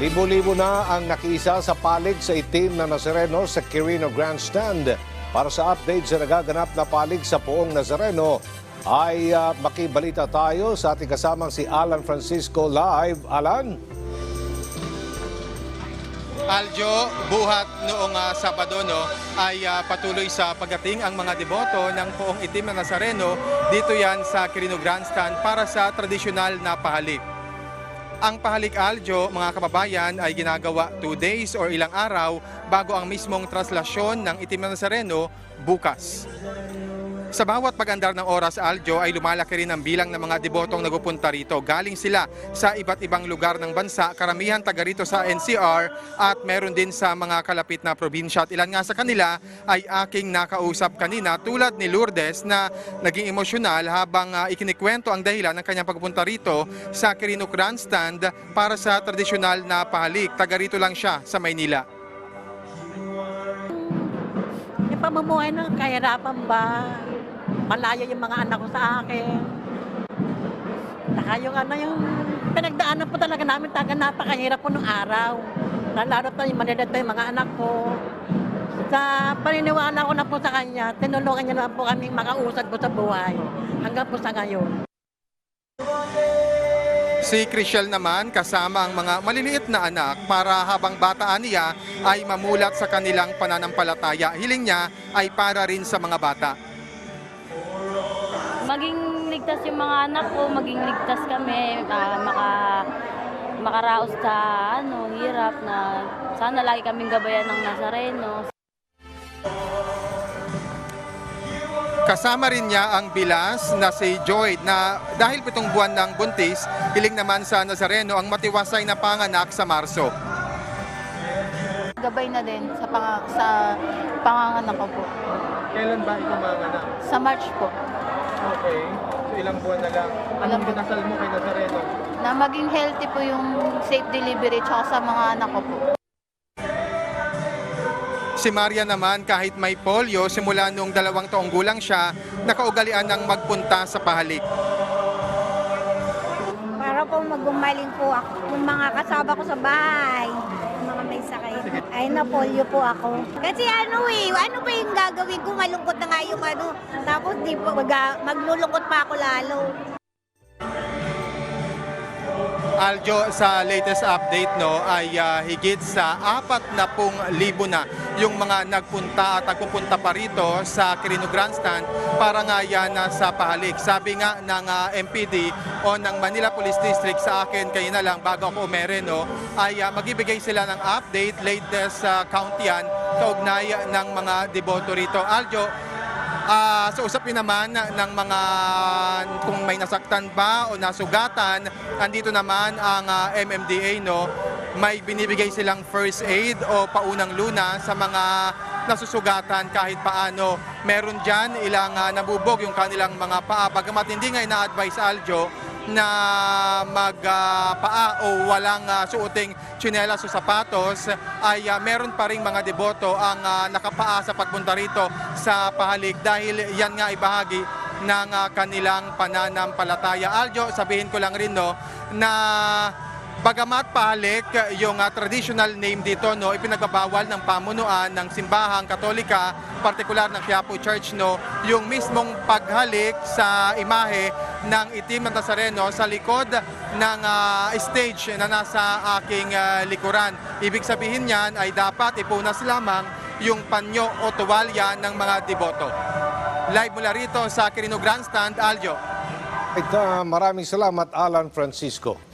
Libo-libo na ang nakiisa sa palig sa itim na Nazareno sa Quirino Grandstand. Para sa update sa nagaganap na palig sa Poong Nazareno, ay ah, makibalita tayo sa ating kasamang si Alan Francisco live. Alan? Aljo, buhat noong ah, Sabado no, ay ah, patuloy sa pagdating ang mga deboto ng Poong Itim na Nazareno dito yan sa Quirino Grandstand para sa tradisyonal na pahalik. Ang pahalik Aljo, mga kababayan, ay ginagawa 2 days or ilang araw bago ang mismong traslasyon ng Itim na Nazareno bukas. Sa bawat pagandar ng oras, Aljo, ay lumalaki rin ang bilang ng mga debotong nagupunta rito. Galing sila sa iba't ibang lugar ng bansa, karamihan taga rito sa NCR at meron din sa mga kalapit na probinsya. At ilan nga sa kanila ay aking nakausap kanina tulad ni Lourdes na naging emosyonal habang ah, ikinikwento ang dahilan ng kanyang pagpunta rito sa Quirino Grandstand para sa tradisyonal na pahalik. Taga rito lang siya sa Maynila. Pamumuhay ng kahirapan ba? Malayo yung mga anak ko sa akin. Saka yung ano yung pinagdaanan po talaga namin talaga napakahirap po nung araw. Lalo na yung yung mga anak ko. Sa paniniwala ko na po sa kanya, tinulungan niya naman po kaming makausad po sa buhay. Hanggang po sa ngayon. Si Crishel naman kasama ang mga maliliit na anak para habang bataan niya ay mamulat sa kanilang pananampalataya. Hiling niya ay para rin sa mga bata. Maging ligtas yung mga anak ko, maging ligtas kami, ah, maka makaraos sa ano, hirap na sana lagi kaming gabayan ng Nazareno. Kasama rin niya ang bilas na si Joy na dahil pitong buwan ng buntis, hiling naman sa Nazareno ang matiwasay na panganak sa Marso. Gabay na din sa, pang sa panganganak ko po. Kailan ba ikaw manganak? Sa March po. Okay. So ilang buwan na lang. Anong dinasal mo kay Nazareno? Na maging healthy po yung safe delivery tsaka sa mga anak ko po. Si Maria naman kahit may polio simula nung dalawang taong gulang siya, nakaugalian ng magpunta sa pahalik. Para po magumaling po ako. Yung mga kasama ko sa bahay, sakit. Ay, na-polio po ako. Kasi ano eh, ano ba yung gagawin ko? Malungkot na nga yung ano. Tapos di po, mag, maglulungkot pa ako lalo. Aljo, sa latest update no, ay ah, higit sa apat na pung libo na yung mga nagpunta at nagpupunta pa rito sa Quirino Grandstand para nga yan ah, sa pahalik. Sabi nga ng ah, MPD o ng Manila Police District sa akin kayo na lang bago ako umere no, ay ah, magbibigay sila ng update latest sa count yan kaugnay ng mga deboto rito. Aljo, Ah, sa usapin naman ng mga kung may nasaktan ba o nasugatan, andito naman ang ah, MMDA no, may binibigay silang first aid o paunang luna sa mga nasusugatan kahit paano. Meron diyan ilang ah, nabubog yung kanilang mga paa. Bagamat hindi nga ina-advise Aljo na magpaa o walang ah, suoting tsinelas o sapatos ay ah, meron pa ring mga deboto ang ah, nakapaa sa pagpunta rito sa pahalik dahil yan nga ay bahagi ng ah, kanilang pananampalataya. Aljo, sabihin ko lang rin no na Bagamat pahalik, yung ah, traditional name dito, no, ipinagbabawal ng pamunuan ng simbahang katolika, partikular ng Quiapo Church, no, yung mismong paghalik sa imahe ng itim ng Nazareno sa likod ng ah, stage na nasa aking ah, likuran. Ibig sabihin niyan ay dapat ipunas lamang yung panyo o tuwalya ng mga deboto. Live mula rito sa Quirino Grandstand, Aljo. Ito, maraming salamat Alan Francisco.